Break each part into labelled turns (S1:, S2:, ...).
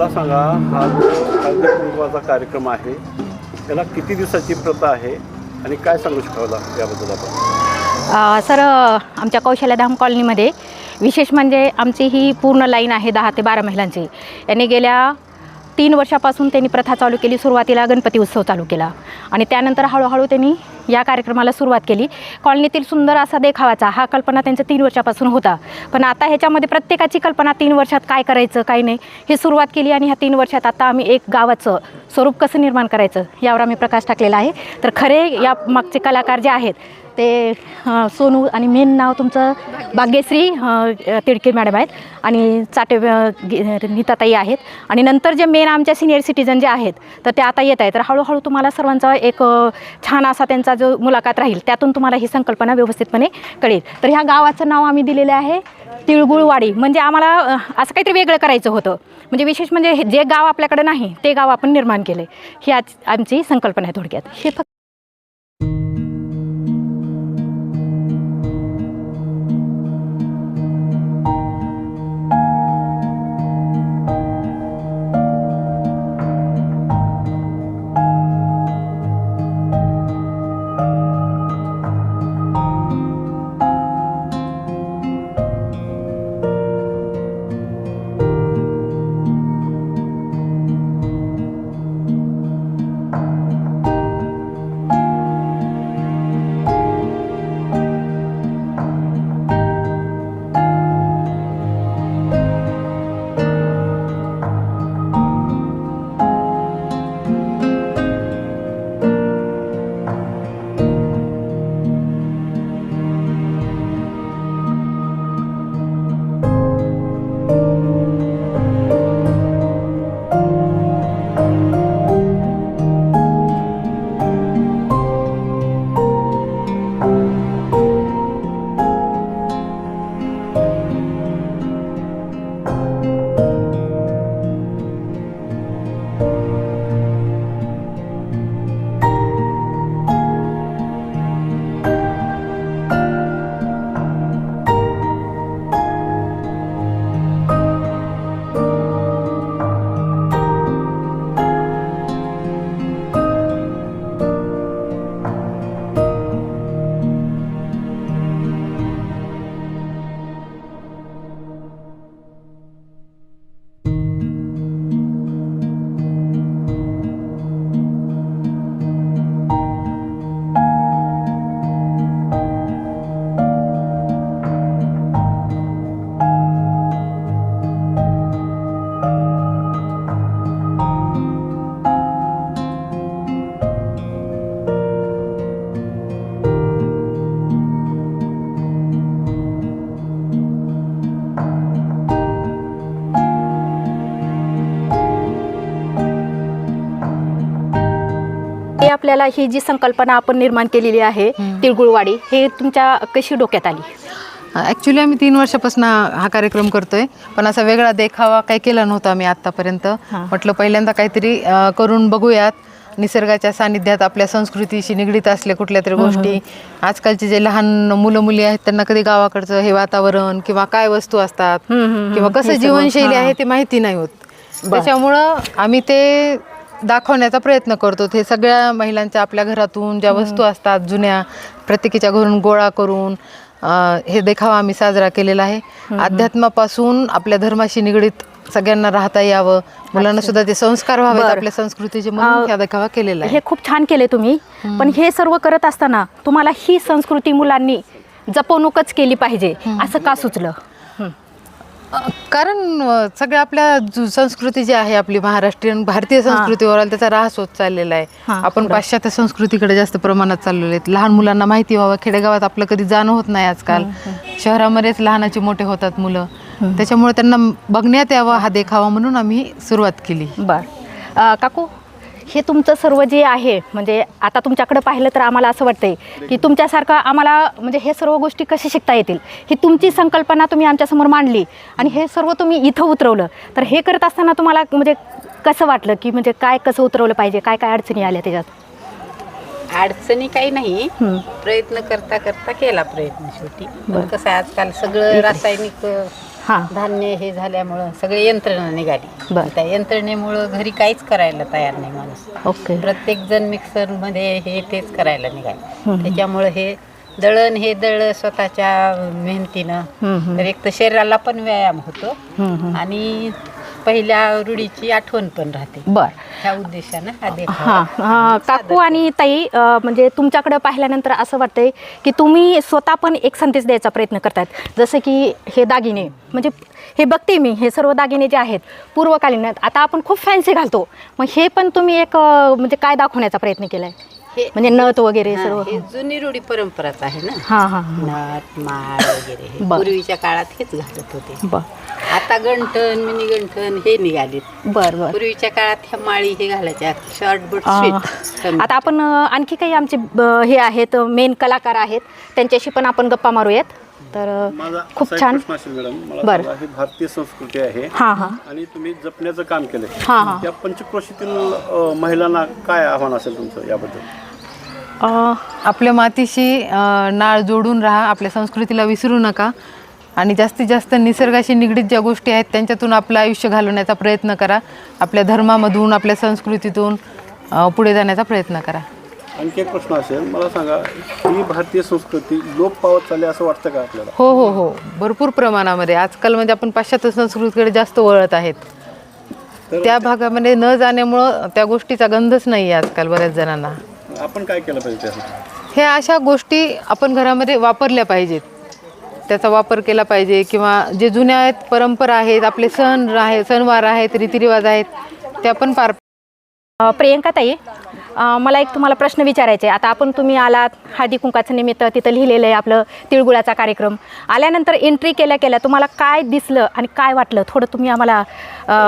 S1: मला सांगा हा जो कागदपूर्वाचा कार्यक्रम आहे त्याला किती दिवसाची प्रथा आहे आणि काय सांगू शकाल याबद्दल आपण?
S2: सर आमच्या कौशल्यधाम कॉलनीमध्ये विशेष म्हणजे आमची ही पूर्ण लाईन आहे दहा ते बारा महिलांची. यांनी गेल्या तीन वर्षापासून त्यांनी प्रथा चालू केली सुरुवातीला गणपती उत्सव चालू केला. आणि त्यानंतर हळूहळू त्यांनी या कार्यक्रमाला सुरुवात केली. कॉलनीतील सुंदर असा देखावाचा हा कल्पना त्यांच्या तीन वर्षापासून होता. पण आता ह्याच्यामध्ये प्रत्येकाची कल्पना तीन वर्षात काय करायचं काय नाही हे सुरुवात केली आणि ह्या तीन वर्षात आता आम्ही एक गावाचं स्वरूप कसं निर्माण करायचं यावर आम्ही प्रकाश टाकलेला आहे. तर खरे या मागचे कलाकार जे आहेत ते सोनू आणि मेन नाव तुमचं भाग्यश्री तिडके मॅडम आहेत आणि चाटे नीताताई आहेत. आणि नंतर जे मेन आमच्या सिनियर सिटीजन जे आहेत तर ते आता येत आहेत. तर हळूहळू तुम्हाला सर्वांचा एक छान असा त्यांचा जो मुलाखत राहील त्यातून तुम्हाला ही संकल्पना व्यवस्थितपणे कळेल. तर ह्या गावाचं नाव आम्ही दिलेलं आहे तिळगुळवाडी. म्हणजे आम्हाला असं काहीतरी वेगळं करायचं होतं. म्हणजे विशेष म्हणजे हे जे गाव आपल्याकडे नाही ते गाव आपण निर्माण केले ही आज आमची संकल्पना आहे थोडक्यात. हे आपल्याला ही जी संकल्पना आपण निर्माण केलेली आहे तिळगुळवाडी हे तुमच्या कशी डोक्यात आली?
S3: ॲक्च्युली आम्ही तीन वर्षापासून हा कार्यक्रम करतोय पण असा वेगळा देखावा काही केला नव्हता आम्ही आत्तापर्यंत.
S2: हां.
S3: म्हटलं पहिल्यांदा काहीतरी करून बघूयात. निसर्गाच्या सानिध्यात आपल्या संस्कृतीशी निगडीत असल्या कुठल्या तरी गोष्टी. आजकालचे जे लहान मुलं मुली आहेत त्यांना कधी गावाकडचं हे वातावरण किंवा काय वस्तू असतात. किंवा कसं
S2: हे
S3: जीवनशैली
S2: हां.
S3: आहे ते माहिती नाही होत. त्याच्यामुळं आम्ही ते दाखवण्याचा प्रयत्न करतो. हे सगळ्या महिलांच्या आपल्या घरातून ज्या वस्तू असतात जुन्या प्रत्येकीच्या घरून गोळा करून हे देखावा आम्ही साजरा केलेला आहे. अध्यात्मापासून आपल्या धर्माशी निगडीत सगळ्यांना राहता यावं. मुलांना सुद्धा ते संस्कार व्हावेत. आपल्या संस्कृतीचे म्हणून देखावा केलेला आहे.
S2: हे खूप छान केले तुम्ही. पण हे सर्व करत असताना तुम्हाला ही संस्कृती मुलांनी जपवणूकच केली पाहिजे. असं का सुचलं?
S3: कारण अं, सगळ्या आपल्या जु- संस्कृती जी आहे आपली महाराष्ट्रीयन भारतीय संस्कृतीवर त्याचा ऱ्हास होत चाललेला आहे.
S2: हां,
S3: आपण पाश्चात्य संस्कृतीकडे जास्त प्रमाणात चाललेलो आहेत. लहान मुलांना माहिती व्हावं खेडेगावात आपलं कधी जाणं होत नाही आजकाल. शहरामध्येच लहानाचे मोठे होतात मुलं. त्याच्यामुळे त्यांना बघण्यात यावा हा देखावा म्हणून आम्ही सुरुवात केली.
S2: बर. अ, काकू हे तुमचं सर्व जे आहे म्हणजे आता तुमच्याकडे पाहिलं तर आम्हाला असं वाटतंय की तुमच्यासारखं आम्हाला म्हणजे हे सर्व गोष्टी कशी शिकता येतील? ही तुमची संकल्पना तुम्ही आमच्यासमोर मांडली आणि हे सर्व तुम्ही इथं उतरवलं. तर हे करत असताना तुम्हाला म्हणजे कसं वाटलं की म्हणजे काय कसं उतरवलं पाहिजे? काय काय अडचणी आल्या त्याच्यात?
S4: अडचणी काही नाही. प्रयत्न करता करता केला प्रयत्न शेवटी. पण कसं आहे, आजकाल सगळं रासायनिक अ,
S2: हां
S4: धान्य हे झाल्यामुळं सगळी यंत्रणा निघाली
S2: बरं.
S4: त्या यंत्रणेमुळं घरी काहीच करायला तयार नाही माणूस
S2: ओके
S4: प्रत्येक जण मिक्सरमध्ये हे तेच करायला निघाले त्याच्यामुळं हे दळण हे दळ स्वतःच्या मेहनतीनं
S2: हम्म, हम्म.
S4: तर एक तर शरीराला पण व्यायाम होतो
S2: हम्म, हम्म.
S4: आणि पहिल्या रूढीची आठवण पण राहते.
S2: बर.
S4: ह्या उद्देशानं हा देखावा
S2: काकू आणि ताई अ, म्हणजे तुमच्याकडे पाहिल्यानंतर असं वाटतंय की तुम्ही स्वतः पण एक संदेश द्यायचा प्रयत्न करतात. जसं की हे दागिने म्हणजे हे बघते मी हे सर्व दागिने जे आहेत पूर्वकालीन आहेत आता आपण खूप फॅन्सी घालतो. मग हे पण तुम्ही एक अ, म्हणजे काय दाखवण्याचा प्रयत्न केलाय?
S4: हे
S2: म्हणजे नथ वगैरे
S4: हा,
S2: सर्व.
S4: हे जुनी रूढी परंपराच आहे ना.
S2: हां हां हां.
S4: नथ माळ वगैरे हे.
S2: बरं.
S4: पूर्वीच्या काळात हेच घालत होते.
S2: बर.
S4: आता गंठन मिनी गंठन हे निघालेत.
S2: बर बर.
S4: पूर्वीच्या काळात ह्या माळी हे घालायच्या शॉर्ट बट
S2: आ,
S4: स्वीट.
S2: आता आपण अ, आणखी काही आमचे ब- हे आहेत मेन कलाकार आहेत. त्यांच्याशी पण आपण गप्पा मारूयात. तर खूप छान. बरं.
S1: ही भारतीय संस्कृती आहे
S2: हां हां.
S1: आणि तुम्ही जपण्याचं काम केलंय.
S2: हां, हां.
S1: त्या पंचक्रोशीतील महिलांना काय आव्हान असेल तुमचं याबद्दल?
S3: आपल्या मातीशी नाळ जोडून राहा आपल्या संस्कृतीला विसरू नका आणि जास्तीत जास्त निसर्गाशी निगडीत ज्या गोष्टी आहेत त्यांच्यातून आपलं आयुष्य घालवण्याचा प्रयत्न करा. आपल्या धर्मामधून आपल्या संस्कृतीतून पुढे जाण्याचा प्रयत्न करा.
S1: आणखी एक प्रश्न असेल मला सांगा ही भारतीय संस्कृती लोप पावत चालली असं वाटतं का आपल्याला?
S3: हो हो हो. भरपूर प्रमाणामध्ये. आजकाल म्हणजे आपण पाश्चात्य संस्कृतीकडे जास्त वळत आहेत. त्या भागामध्ये न जाण्यामुळं त्या गोष्टीचा गंधच नाही आहे आजकाल बऱ्याच जणांना.
S1: आपण काय केलं पाहिजे त्यासाठी?
S3: हे अशा गोष्टी आपण घरामध्ये वापरल्या पाहिजेत. त्याचा वापर केला पाहिजे किंवा जे जुन्या आहेत परंपरा आहेत आपले सण आहे सणवार आहेत रीतिरिवाज आहेत ते आपण पार
S2: अ, प्रियंका ताई मला एक तुम्हाला प्रश्न विचारायचे. आता आपण तुम्ही आलात हळदी कुंकाचं निमित्त तिथं लिहिलेलं आहे आपलं तिळगुळाचा कार्यक्रम. आल्यानंतर एंट्री केल्या केल्या तुम्हाला काय दिसलं आणि काय वाटलं? थोडं तुम्ही आम्हाला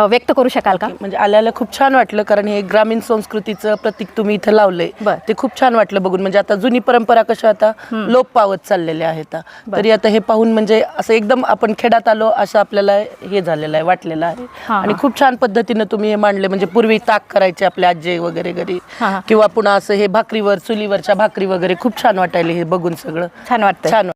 S2: व्यक्त करू शकाल का?
S5: म्हणजे आल्याला खूप छान वाटलं कारण हे ग्रामीण संस्कृतीचं प्रतीक तुम्ही इथं लावलंय.
S2: बर.
S5: ते खूप छान वाटलं बघून. म्हणजे आता जुनी परंपरा कशा आता लोप पावत चाललेल्या आहेत तरी आता हे पाहून म्हणजे असं एकदम आपण खेड्यात आलो असं आपल्याला हे झालेलं आहे वाटलेलं आहे. आणि खूप छान पद्धतीनं तुम्ही हे मांडले. म्हणजे पूर्वी ताक करायचे आपल्या आजी वगैरे घरी. किंवा पुन्हा असं हे भाकरीवर चुलीवरच्या भाकरी वगैरे खूप छान वाटायले हे बघून सगळं.
S2: छान वाटतं
S5: छान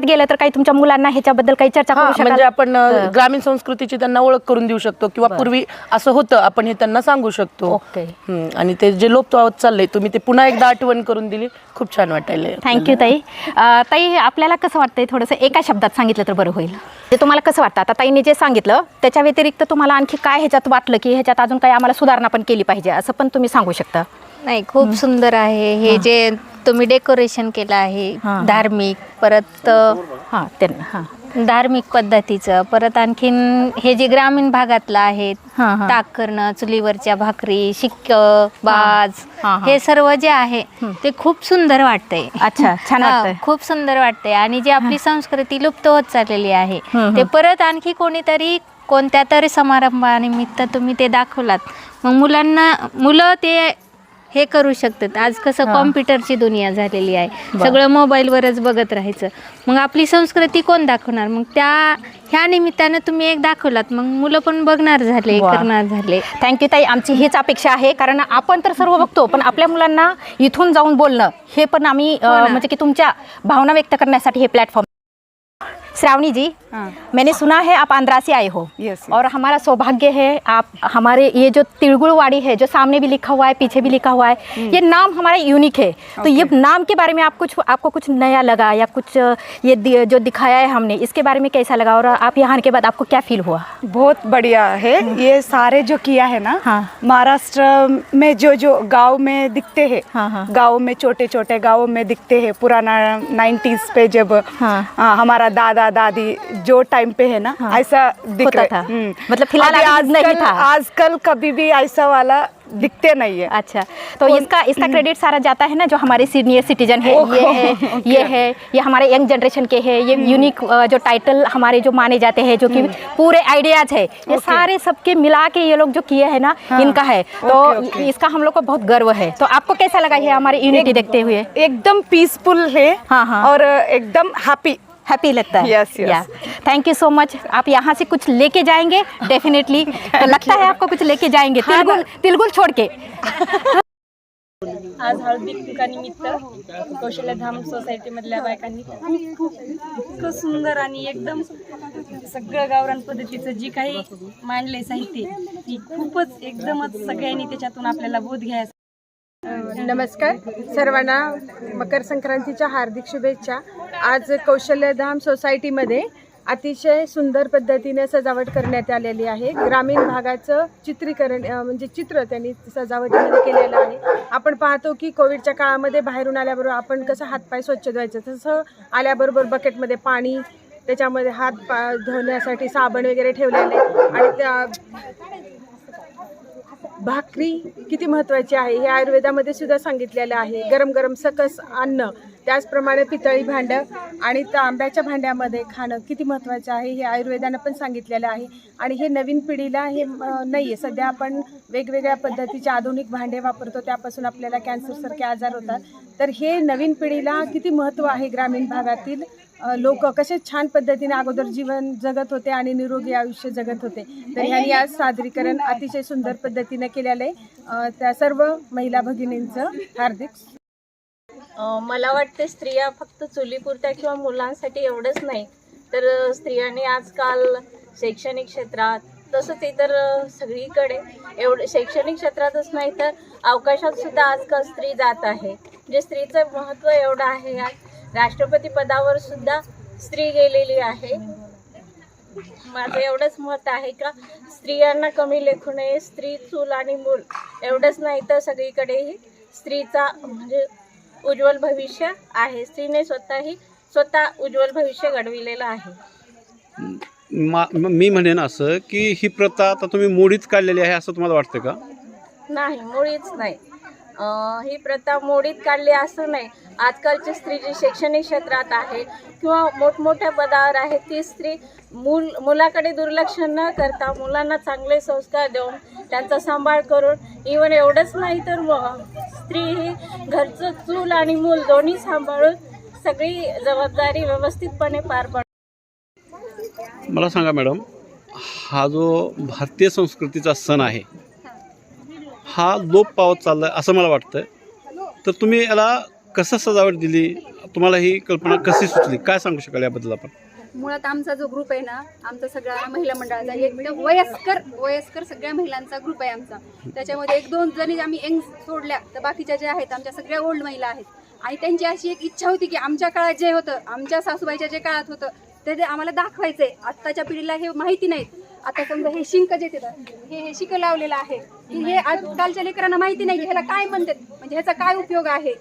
S2: आत गेलं तर काही तुमच्या मुलांना ह्याच्याबद्दल काही चर्चा
S5: हा,
S2: करू शकाल?
S5: म्हणजे आपण अ, ग्रामीण संस्कृतीची त्यांना ओळख करून देऊ शकतो किंवा पूर्वी असं होतं आपण हे त्यांना सांगू शकतो.
S2: ओके.
S5: हम्म, आणि ते जे लोप पावत चाललंय तुम्ही ते पुन्हा एकदा आठवण करून दिली खूप छान वाटायलंय
S2: थँक्यू ताई. अ, ताई आपल्याला कसं वाटतंय? थोडंसं एका शब्दात सांगितलं तर बरं होईल. ते तुम्हाला कसं वाटतं? आता ताईने जे सांगितलं त्याच्या व्यतिरिक्त तुम्हाला आणखी काय ह्याच्यात वाटलं की ह्याच्यात अजून काही आम्हाला सुधारणा पण केली पाहिजे असं पण तुम्ही सांगू शकता?
S6: नाही खूप सुंदर आहे. हे जे तुम्ही डेकोरेशन केलं आहे
S2: हां.
S6: धार्मिक परत
S2: हां त्यांना हां.
S6: धार्मिक पद्धतीचं परत आणखीन हे जे ग्रामीण भागातलं आहे
S2: हां, हां.
S6: ताक करणं चुलीवरच्या भाकरी शिक्क बाज
S2: हां, हां.
S6: हे सर्व जे आहे ते खूप सुंदर वाटतंय.
S2: अच्छा, छान
S6: हां,
S2: वाटतंय.
S6: खूप सुंदर वाटतंय. आणि जी आपली संस्कृती लुप्त होत चाललेली आहे
S2: हं,
S6: ते परत आणखी कोणीतरी कोणत्या तरी समारंभानिमित्त तुम्ही ते दाखवलात. मग मुलांना मुलं ते हे करू शकतात. आज कसं कॉम्प्युटरची दुनिया झालेली आहे. सगळं मोबाईलवरच बघत राहायचं. मग आपली संस्कृती कोण दाखवणार? मग त्या ह्या निमित्तानं तुम्ही एक दाखवलात. मग मुलं पण बघणार झाले. करणार झाले.
S2: थँक्यू ताई. आमची हीच अपेक्षा आहे. कारण आपण तर सर्व बघतो पण आपल्या मुलांना इथून जाऊन बोलणं हे पण आम्ही अ, म्हणजे की तुमच्या भावना व्यक्त करण्यासाठी हे प्लेटफॉर्म श्रावणी जी हाँ। मैंने सुना है आप आंध्रा से आए हो यस और हमारा सौभाग्य है आप हमारे ये जो तिलगुड़वाड़ी है जो सामने भी लिखा हुआ है पीछे भी लिखा हुआ है ये नाम हमारा यूनिक है तो ये नाम के बारे में आप कुछ आपको कुछ नया लगा या कुछ ये जो दिखाया है हमने इसके बारे में कैसा लगा और आप यहाँ आने के बाद आपको क्या फील हुआ
S7: बहुत बढ़िया है ये सारे जो किया है ना
S2: हाँ।
S7: महाराष्ट्र में जो जो गाँव में दिखते हैं
S2: हाँ, हाँ।
S7: में छोटे छोटे गाँव में दिखते हैं पुराना नाइन्टीज पे जब।
S2: हाँ,
S7: हमारा दादा दादी जो टाइम पे है ना ऐसा दिख रहा
S2: था।
S7: हम्म।
S2: मतलब फ़िलहाल
S7: अभी
S2: नहीं था।
S7: आजकल कभी भी ऐसा वाला दिखते नहीं है।
S2: अच्छा तो इसका इसका क्रेडिट सारा जाता है ना जो हमारे सीनियर सिटीजन है। ये है ये है ये हमारे यंग जनरेशन के है। ये यूनिक जो टाइटल हमारे जो माने जाते हैं जो कि पूरे आइडियाज़ है। ये सारे सबके मिला के ये लोग जो किए हैं ना इनका है। तो इसका हम लोग को बहुत गर्व है। तो आपको कैसा लगा ये हमारी यूनिटी देखते हुए?
S7: एकदम पीसफुल है
S2: हाँ, हाँ।
S7: और एकदम हैप्पी
S2: हैप्पी लगता है।
S7: Yes, yes.
S2: Thank you so much आप यहाँ से कुछ लेके जाएंगे डेफिनेटली तो लगता है आपको कुछ लेके जाएंगे। तिलगुल तिलगुल छोड़ के।
S8: आज हळदी कुंकानिमित्त कौशल्यधाम सोसायटीमधल्या बायकांनी इतकं सुंदर आणि एकदम सगळं गावरान पद्धतीचं जी काही मांडले साहित्य ती खूपच एकदमच सगळ्यांनी त्याच्यातून आपल्याला बोध घ्यायचा
S7: नमस्कार. सर्वांना मकर संक्रांतीच्या हार्दिक शुभेच्छा. आज कौशल्यधाम सोसायटीमध्ये अतिशय सुंदर पद्धतीने सजावट करण्यात आलेली आहे. ग्रामीण भागाचं चित्रीकरण म्हणजे चित्र त्यांनी सजावटीमध्ये केलेलं आहे. आपण पाहतो की कोविडच्या काळामध्ये बाहेरून आल्याबरोबर आपण कसं हातपाय स्वच्छ धुवायचं तसं आल्याबरोबर बकेटमध्ये पाणी त्याच्यामध्ये हात पा धुण्यासाठी साबण वगैरे ठेवलेले आणि त्या भाकरी किती महत्त्वाची आहे? हे आयुर्वेदामध्ये सुद्धा सांगितलेलं आहे. गरम गरम सकस अन्न त्याचप्रमाणे पितळी भांडं आणि तांब्याच्या भांड्यामध्ये खाणं किती महत्त्वाचं आहे हे आयुर्वेदानं पण सांगितलेलं आहे. आणि हे नवीन पिढीला हे नाही आहे सध्या आपण वेगवेगळ्या पद्धतीचे आधुनिक भांडे वापरतो. त्यापासून आपल्याला कॅन्सरसारखे आजार होतात. तर हे नवीन पिढीला किती महत्त्व आहे ग्रामीण भागातील? लोक कसे छान पद्धतीने अगोदर जीवन जगत होते आणि निरोगी आयुष्य जगत होते. तर ह्यांनी आज सादरीकरण अतिशय सुंदर पद्धतीने केलेलं आहे. त्या सर्व महिला भगिनींचं हार्दिक
S9: मला वाटते स्त्रिया फक्त चुलीपुरत्या किंवा मुलांसाठी एवढंच नाही तर स्त्रियांनी आजकाल शैक्षणिक क्षेत्रात तसंच इतर सगळीकडे एवढं शैक्षणिक क्षेत्रातच नाही तर अवकाशात सुद्धा आजकाल स्त्री जात आहे. जे स्त्रीचं महत्त्व एवढं आहे आज राष्ट्रपती पदावर सुद्धा स्त्री गेलेली आहे. माझं एवढंच मत आहे का स्त्रियांना कमी लेखू नये स्त्री चूल आणि मूल एवढंच नाही तर सगळीकडेही स्त्रीचा म्हणजे उज्ज्वल भविष्य आहे. स्त्रीने स्वतःही स्वतः उज्ज्वल भविष्य घडविलेलं आहे.
S1: मा म्हणेन असं की ही प्रथा आता तुम्ही मोडीत काढलेली आहे असं तुम्हाला वाटतं का?
S9: नाही मुळीच नाही. ही प्रथा मोडीत काढली असं नाही आजकालची स्त्री जी शैक्षणिक क्षेत्रात आहे किंवा मोठमोठ्या पदावर आहे ती स्त्री मूल मुलाकडे दुर्लक्ष न करता मुलांना चांगले संस्कार देऊन त्यांचा सांभाळ करून इवन एवढंच नाही तर म- स्त्री ही घरचं चूल आणि मूल दोन्ही सांभाळून सगळी जबाबदारी व्यवस्थितपणे पार पड
S1: मला सांगा मॅडम हा जो भारतीय संस्कृतीचा सण आहे हा लोप पावत चालला आहे असं मला वाटतं तर तुम्ही याला कसं सजावट दिली? तुम्हाला ही कल्पना कशी सुचली? काय सांगू शकाल याबद्दल आपण?
S10: मुळात आमचा जो ग्रुप आहे ना आमचा सगळा महिला मंडळाचा एकदम वयस्कर वयस्कर सगळ्या महिलांचा ग्रुप आहे आमचा. त्याच्यामध्ये एक दोन जणी आम्ही यंग सोडल्या तर बाकीच्या ज्या आहेत आमच्या सगळ्या ओल्ड महिला आहेत. आणि त्यांची अशी एक इच्छा होती की आमच्या काळात जे होतं आमच्या सासूबाईच्या जे काळात होतं ते ते आम्हाला दाखवायचंय. आत्ताच्या पिढीला हे माहिती नाहीत. आता समजा हे शिंक जे तिथं हे हे शिक लावलेलं आहे की हे आजकालच्या लेकरांना माहिती नाही की ह्याला काय म्हणतात म्हणजे ह्याचा काय उपयोग आहे?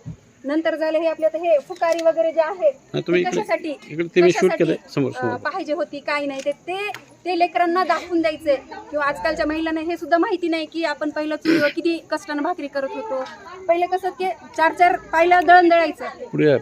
S10: नंतर झालं हे आपल्या हे फुकारी वगैरे जे आहे
S1: नाही, तुम्ही
S10: ते
S1: इकडे-
S10: कशासाठी?
S1: इकडे ते मी shoot
S10: कशासाठी,
S1: केलंय समोर, समोर.
S10: अं, पाहिजे होती काय नाही ते ते ते लेकरांना दाखवून द्यायचे. किंवा आजकालच्या महिलांना हे सुद्धा माहिती नाही की आपण पहिलं चुलीवर किती कष्टानं भाकरी करत होतो. पहिले कसं ते चार चार पाहिलं दळण दळायचं.
S1: पुढे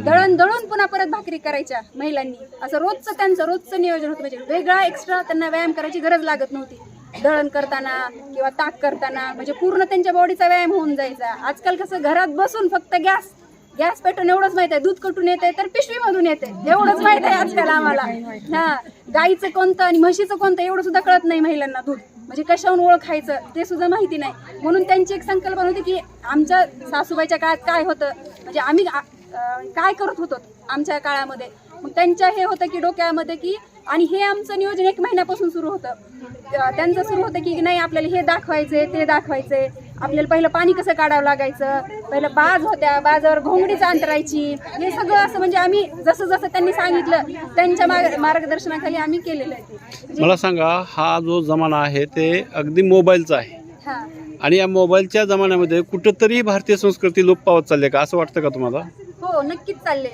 S10: दळण दळून पुन्हा परत भाकरी करायच्या महिलांनी. असं रोजचं त्यांचं रोजचं नियोजन होतं. म्हणजे वेगळा एक्स्ट्रा त्यांना व्यायाम करायची गरज लागत नव्हती. दळण करताना किंवा ताक करताना म्हणजे पूर्ण त्यांच्या बॉडीचा व्यायाम होऊन जायचा. आजकाल कसं घरात बसून फक्त गॅस गॅस पेटून एवढंच माहीत आहे. दूध कटून येते? तर पिशवीमधून येते. एवढंच माहीत आहे आजकाल आम्हाला. हा गाईचं कोणतं आणि म्हशीचं कोणतं एवढं सुद्धा कळत नाही महिलांना दूध. म्हणजे कशाहून ओळखायचं? ते सुद्धा माहिती नाही. म्हणून त्यांची एक संकल्पना होती की आमच्या सासूबाईच्या काळात काय होतं? म्हणजे आम्ही काय करत होतो आमच्या काळामध्ये? मग त्यांच्या हे होतं की डोक्यामध्ये की आणि हे आमचं नियोजन एक महिन्यापासून सुरू होतं. त्यांचं सुरू होतं की नाही आपल्याला हे दाखवायचे ते दाखवायचे आपल्याला पहिलं पाणी कसं काढावं लागायचं? पहिलं बाज होत्या बाजावर घोंगडीच अंतरायची हे सगळं असं म्हणजे आम्ही जसं जसं त्यांनी सांगितलं त्यांच्या मार्ग मार्गदर्शनाखाली आम्ही केलेलं आहे
S1: मला सांगा हा जो जमाना आहे ते अगदी मोबाईलचा आहे. आणि या मोबाईलच्या जमान्यामध्ये कुठंतरी भारतीय संस्कृती लोप पावत चालली का? असं वाटतं का तुम्हाला?
S10: हो नक्कीच चालले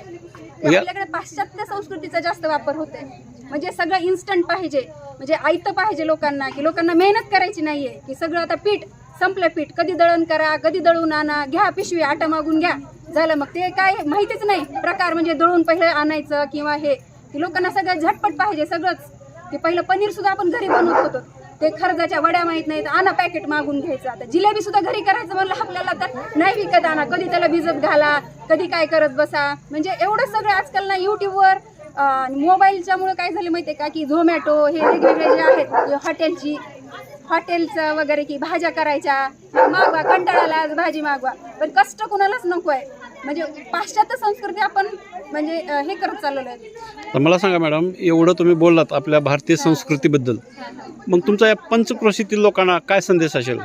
S10: आपल्याकडे पाश्चात्य संस्कृतीचा जास्त वापर होते म्हणजे सगळं इन्स्टंट पाहिजे. म्हणजे आयतं पाहिजे लोकांना की लोकांना मेहनत करायची नाहीये की सगळं आता पीठ संपलं पीठ. कधी दळण करा कधी दळून आणा घ्या पिशवी आटा मागून घ्या. झालं मग ते काय माहितीच नाही. प्रकार म्हणजे दळून पहिलं आणायचं किंवा हे. की लोकांना सगळं झटपट पाहिजे सगळंच. की पहिलं पनीर सुद्धा आपण घरी बनवत होतो. ते खर्जाच्या वड्या माहीत नाहीत आणा पॅकेट मागून घ्यायचं. आता जिलेबी सुद्धा घरी करायचं म्हणलं आपल्याला तर नाही विकत आणा. कधी त्याला भिजत घाला कधी काय करत बसा. म्हणजे एवढं सगळं आजकाल ना युट्यूबवर मोबाईलच्यामुळे काय झालं माहिती आहे का की झोमॅटो हे वेगवेगळे जे आहेत हॉटेलची हॉटेलचं वगैरे की भाज्या करायच्या मागवा कंटाळाला आज भाजी मागवा. पण कष्ट कुणालाच नको आहे म्हणजे पाश्चात्य संस्कृती आपण म्हणजे हे करत चाललेलो आहे.
S1: तर मला सांगा मॅडम एवढं तुम्ही बोललात आपल्या भारतीय संस्कृतीबद्दल. मग तुमचा या पंचक्रोशीतील लोकांना काय संदेश असेल?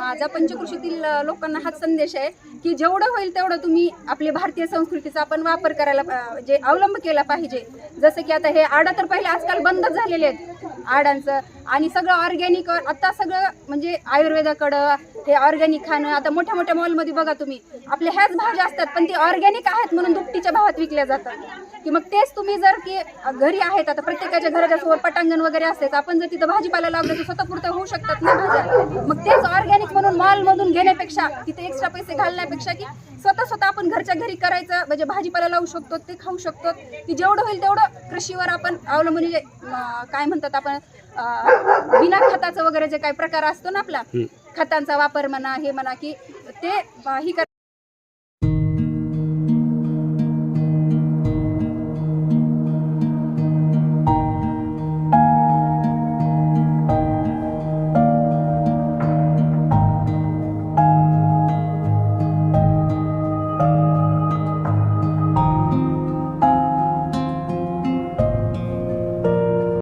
S10: माझा पंचकृषीतील लोकांना हाच संदेश आहे की जेवढं होईल तेवढं तुम्ही आपली भारतीय संस्कृतीचा आपण वापर करायला जे म्हणजे अवलंब केला पाहिजे. जसं की आता हे आडा तर पहिले आजकाल बंदच झालेले आहेत. आडांचं आणि सगळं ऑर्गॅनिक आता सगळं म्हणजे आयुर्वेदाकडं हे ऑर्गॅनिक खाणं आता मोठ्या मोठ्या मॉलमध्ये बघा तुम्ही. आपल्या ह्याच भाज्या असतात पण ते ऑर्गॅनिक आहेत म्हणून दुपटीच्या भावात विकल्या जातात. की मग तेच तुम्ही जर की घरी आहेत आता प्रत्येकाच्या घराच्या समोर पटांगण वगैरे असते आपण जर तिथं भाजीपाला लावलं तर स्वतः पुरतं होऊ शकतात ना भाज्या. मग तेच ऑर्गॅनिक म्हणून मॉलमधून घेण्यापेक्षा तिथे एक्स्ट्रा पैसे घालण्यापेक्षा की स्वतः स्वतः आपण घरच्या घरी करायचं म्हणजे भाजीपाला लावू शकतो ते खाऊ शकतो. की जेवढं होईल तेवढं कृषीवर आपण अवलंबून म्हणजे, काय म्हणतात आपण बिना खताचं वगैरे जे काही प्रकार असतो ना आपला खतांचा वापर म्हणा हे म्हणा की ते ही